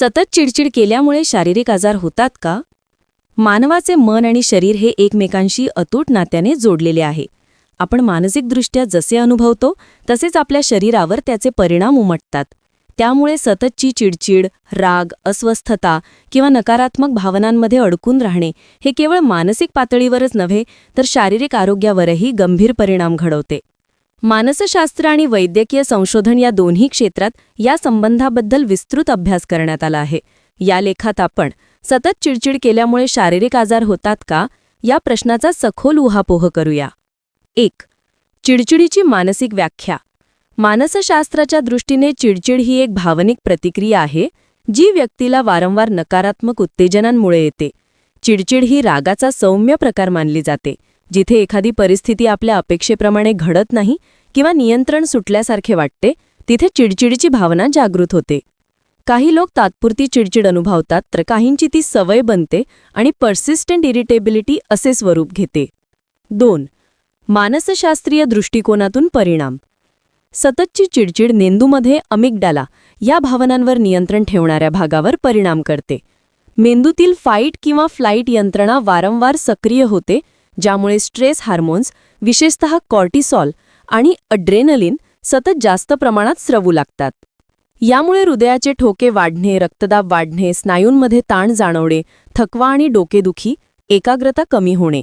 सतत चिडचिड केल्यामुळे शारीरिक आजार होतात का? मानवाचे मन आणि शरीर हे एकमेकांशी अतूट नात्याने जोडलेले आहे. आपण मानसिकदृष्ट्या जसे अनुभवतो तसेच आपल्या शरीरावर त्याचे परिणाम उमटतात. त्यामुळे सततची चिडचिड राग अस्वस्थता किंवा नकारात्मक भावनांमध्ये अडकून राहणे हे केवळ मानसिक पातळीवरच नव्हे तर शारीरिक आरोग्यावरही गंभीर परिणाम घडवते. मानसशास्त्र आणि वैद्यकीय संशोधन या दोन्ही क्षेत्रात या संबंधाबद्दल विस्तृत अभ्यास करण्यात आला आहे. या लेखात आपण सतत चिडचिड केल्यामुळे शारीरिक आजार होतात का या प्रश्नाचा सखोल उहापोह करूया. एक चिडचिडीची मानसिक व्याख्या. मानसशास्त्राच्या दृष्टीने चिडचिड ही एक भावनिक प्रतिक्रिया आहे जी व्यक्तीला वारंवार नकारात्मक उत्तेजनांमुळे येते. चिडचिड ही रागाचा सौम्य प्रकार मानली जाते. जिथे एखादी परिस्थिती आपल्या अपेक्षेप्रमाणे घडत नाही किंवा नियंत्रण सुटल्यासारखे वाटते तिथे चिडचिडीची भावना जागृत होते. काही लोक तात्पुरती चिडचिड अनुभवतात तर काहींची ती सवय बनते आणि पर्सिस्टंट इरिटेबिलिटी असे स्वरूप घेते. दोन मानसशास्त्रीय दृष्टिकोनातून परिणाम. सततची चिडचिड नेंदूमध्ये अमिगडाला या भावनांवर नियंत्रण ठेवणाऱ्या भागावर परिणाम करते. मेंदूतील फाईट किंवा फ्लाईट यंत्रणा वारंवार सक्रिय होते ज्यामुळे स्ट्रेस हार्मोन्स विशेषतः कॉर्टिसॉल आणि अड्रेनलिन सतत जास्त प्रमाणात स्रवू लागतात. यामुळे हृदयाचे ठोके वाढणे रक्तदाब वाढणे स्नायूंमध्ये ताण जाणवणे थकवा आणि डोकेदुखी एकाग्रता कमी होणे.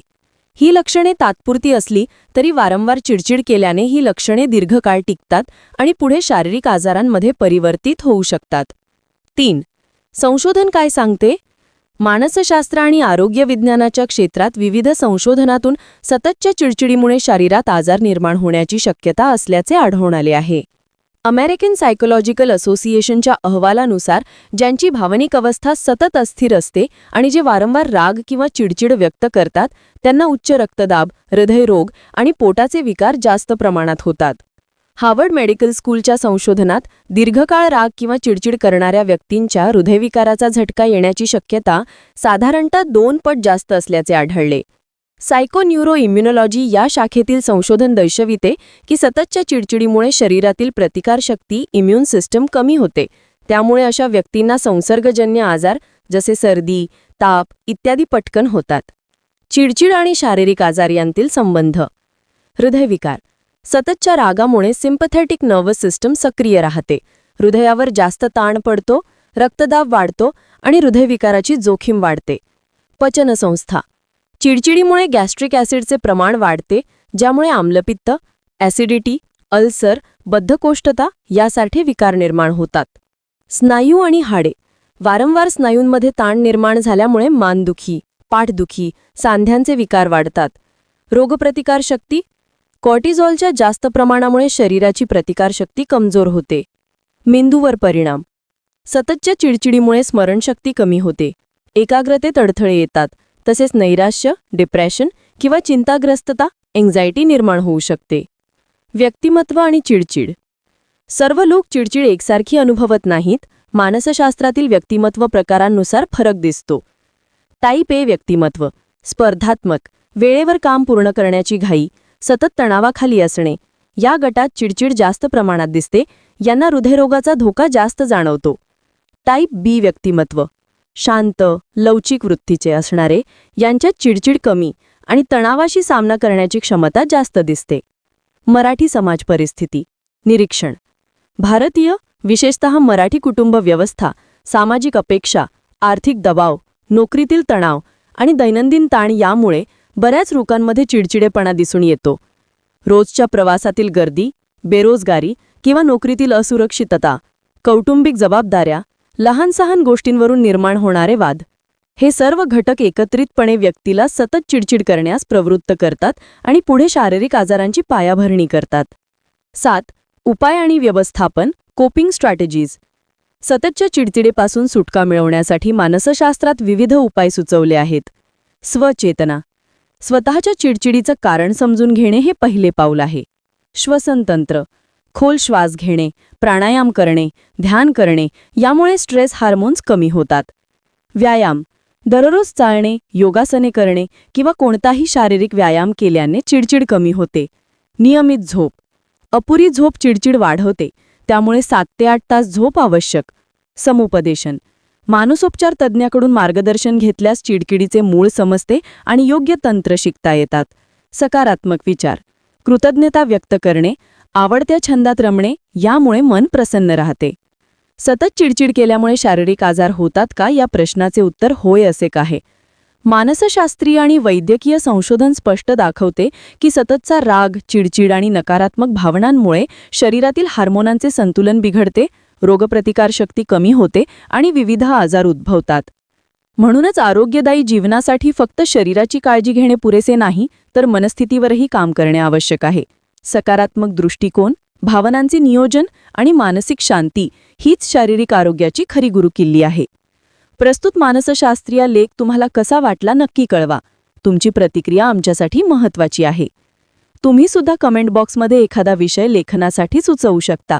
ही लक्षणे तात्पुरती असली तरी वारंवार चिडचिड केल्याने ही लक्षणे दीर्घकाळ टिकतात आणि पुढे शारीरिक आजारांमध्ये परिवर्तित होऊ शकतात. तीन संशोधन काय सांगते? मानसशास्त्र आणि आरोग्य विज्ञानाच्या क्षेत्रात विविध संशोधनातून सततच्या चिडचिडीमुळे शरीरात आजार निर्माण होण्याची शक्यता असल्याचे आढळून आले आहे. अमेरिकन सायकोलॉजिकल असोसिएशनच्या अहवालानुसार ज्यांची भावनिक अवस्था सतत अस्थिर असते आणि जे वारंवार राग किंवा चिडचिड व्यक्त करतात त्यांना उच्च रक्तदाब हृदयरोग आणि पोटाचे विकार जास्त प्रमाणात होतात. हार्वर्ड मेडिकल स्कूलच्या संशोधनात दीर्घकाळ राग किंवा चिडचिड करणाऱ्या व्यक्तींच्या हृदयविकाराचा झटका येण्याची शक्यता साधारणतः दोन पट जास्त असल्याचे आढळले. सायकोन्युरो इम्युनॉलॉजी या शाखेतील संशोधन दर्शविते की सततच्या चिडचिडीमुळे शरीरातील प्रतिकारशक्ती इम्युन सिस्टम कमी होते. त्यामुळे अशा व्यक्तींना संसर्गजन्य आजार जसे सर्दी ताप इत्यादी पटकन होतात. चिडचिड आणि शारीरिक आजार यांतील संबंध. हृदयविकार. सततच्या रागामुळे सिम्पथेटिक नर्वस सिस्टम सक्रिय राहते. हृदयावर जास्त ताण पडतो रक्तदाब वाढतो आणि हृदयविकाराची जोखीम वाढते. पचनसंस्था. चिडचिडीमुळे गॅस्ट्रिक ॲसिडचे प्रमाण वाढते ज्यामुळे आम्लपित्त ॲसिडिटी अल्सर बद्धकोष्ठता यासारखे विकार निर्माण होतात. स्नायू आणि हाडे. वारंवार स्नायूंमध्ये ताण निर्माण झाल्यामुळे मानदुखी पाठदुखी सांध्यांचे विकार वाढतात. रोगप्रतिकारशक्ती कॉर्टिझॉलच्या जास्त प्रमाणामुळे शरीराची प्रतिकारशक्ती कमजोर होते. मेंदूवर परिणाम. सततच्या चिडचिडीमुळे स्मरणशक्ती कमी होते. एकाग्रतेत अडथळे येतात. तसेच नैराश्य डिप्रेशन किंवा चिंताग्रस्तता एंग्झायटी निर्माण होऊ शकते. व्यक्तिमत्व आणि चिडचिड. सर्व लोक चिडचिड एकसारखी अनुभवत नाहीत. मानसशास्त्रातील व्यक्तिमत्व प्रकारांनुसार फरक दिसतो. टाईप ए व्यक्तिमत्व. स्पर्धात्मक. वेळेवर काम पूर्ण करण्याची घाई. सतत तणावाखाली असणे. या गटात चिडचिड जास्त प्रमाणात दिसते. यांना हृदयरोगाचा धोका जास्त जाणवतो. टाईप बी व्यक्तिमत्व. शांत लवचिक वृत्तीचे असणारे यांच्यात चिडचिड कमी आणि तणावाशी सामना करण्याची क्षमता जास्त दिसते. मराठी समाज परिस्थिती. निरीक्षण. भारतीय विशेषतः मराठी कुटुंब व्यवस्था सामाजिक अपेक्षा आर्थिक दबाव नोकरीतील तणाव आणि दैनंदिन ताण यामुळे बऱ्याच लोकांमध्ये चिडचिडेपणा दिसून येतो. रोजच्या प्रवासातील गर्दी बेरोजगारी किंवा नोकरीतील असुरक्षितता कौटुंबिक जबाबदाऱ्या लहान सहान गोष्टींवरून निर्माण होणारे वाद हे सर्व घटक एकत्रितपणे व्यक्तीला सतत चिडचिड करण्यास प्रवृत्त करतात आणि पुढे शारीरिक आजारांची पायाभरणी करतात. सात उपाय आणि व्यवस्थापन कोपिंग स्ट्रॅटेजीज. सततच्या चिडचिडेपासून सुटका मिळवण्यासाठी मानसशास्त्रात विविध उपाय सुचवले आहेत. स्वचेतना. स्वतःच्या चिडचिडीचं कारण समजून घेणे हे पहिले पाऊल आहे. श्वसनतंत्र खोल श्वास घेणे प्राणायाम करणे ध्यान करणे यामुळे स्ट्रेस हार्मोन्स कमी होतात. व्यायाम दररोज चालणे योगासने करणे किंवा कोणताही शारीरिक व्यायाम केल्याने चिडचिड कमी होते. नियमित झोप अपुरी झोप चिडचिड वाढवते त्यामुळे सात ते आठ तास झोप आवश्यक. समुपदेशन मानसोपचार तज्ज्ञाकडून मार्गदर्शन घेतल्यास चिडकिडीचे मूळ समजते आणि योग्य तंत्र शिकता येतात. सकारात्मक विचार. कृतज्ञता व्यक्त करणे आवडत्या छंदात रमणे यामुळे मन प्रसन्न राहते. सतत चिडचिड केल्यामुळे शारीरिक आजार होतात का या प्रश्नाचे उत्तर होय असे काहे. मानसशास्त्रीय आणि वैद्यकीय संशोधन स्पष्ट दाखवते की सततचा राग चिडचिड आणि नकारात्मक भावनांमुळे शरीरातील हार्मोनांचे संतुलन बिघडते रोगप्रतिकारशक्ती कमी होते आणि विविध आजार उद्भवतात. म्हणूनच आरोग्यदायी जीवनासाठी फक्त शरीराची काळजी घेणे पुरेसे नाही तर मनस्थितीवरही काम करणे आवश्यक आहे. सकारात्मक दृष्टिकोन भावनांचे नियोजन आणि मानसिक शांती हीच शारीरिक आरोग्याची खरी गुरुकिल्ली आहे. प्रस्तुत मानसशास्त्रीय लेख तुम्हाला कसा वाटला नक्की कळवा. तुमची प्रतिक्रिया आमच्यासाठी महत्त्वाची आहे. तुम्ही सुद्धा कमेंट बॉक्समध्ये एखादा विषय लेखनासाठी सुचवू शकता.